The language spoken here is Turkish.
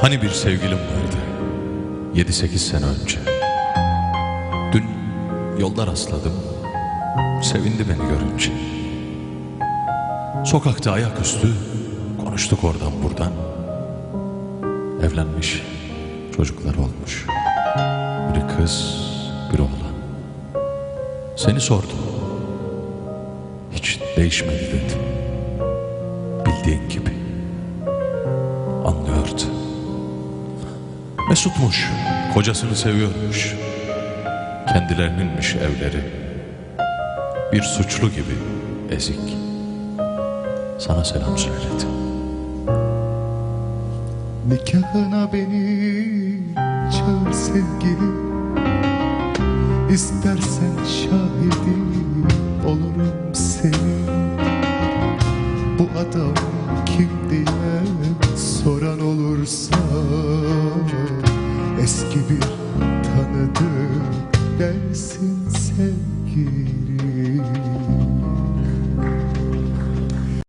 Hani bir sevgilim vardı? 7-8 sene önce. Dün yolda rastladım. Sevindi beni görünce. Sokakta ayaküstü Konuştuk oradan buradan. Evlenmiş Çocuklar olmuş. Biri kız biri oğlan. Seni sordum. Hiç değişmedi Mesutmuş, kocasını seviyormuş. Kendilerininmiş evleri. Bir suçlu gibi ezik. Sana selam söyledi. Nikahına beni çağır sevgili İstersen şahidim olurum senin Bu adam kim diye soran olursa Eski bir tanıdık dersin sevgili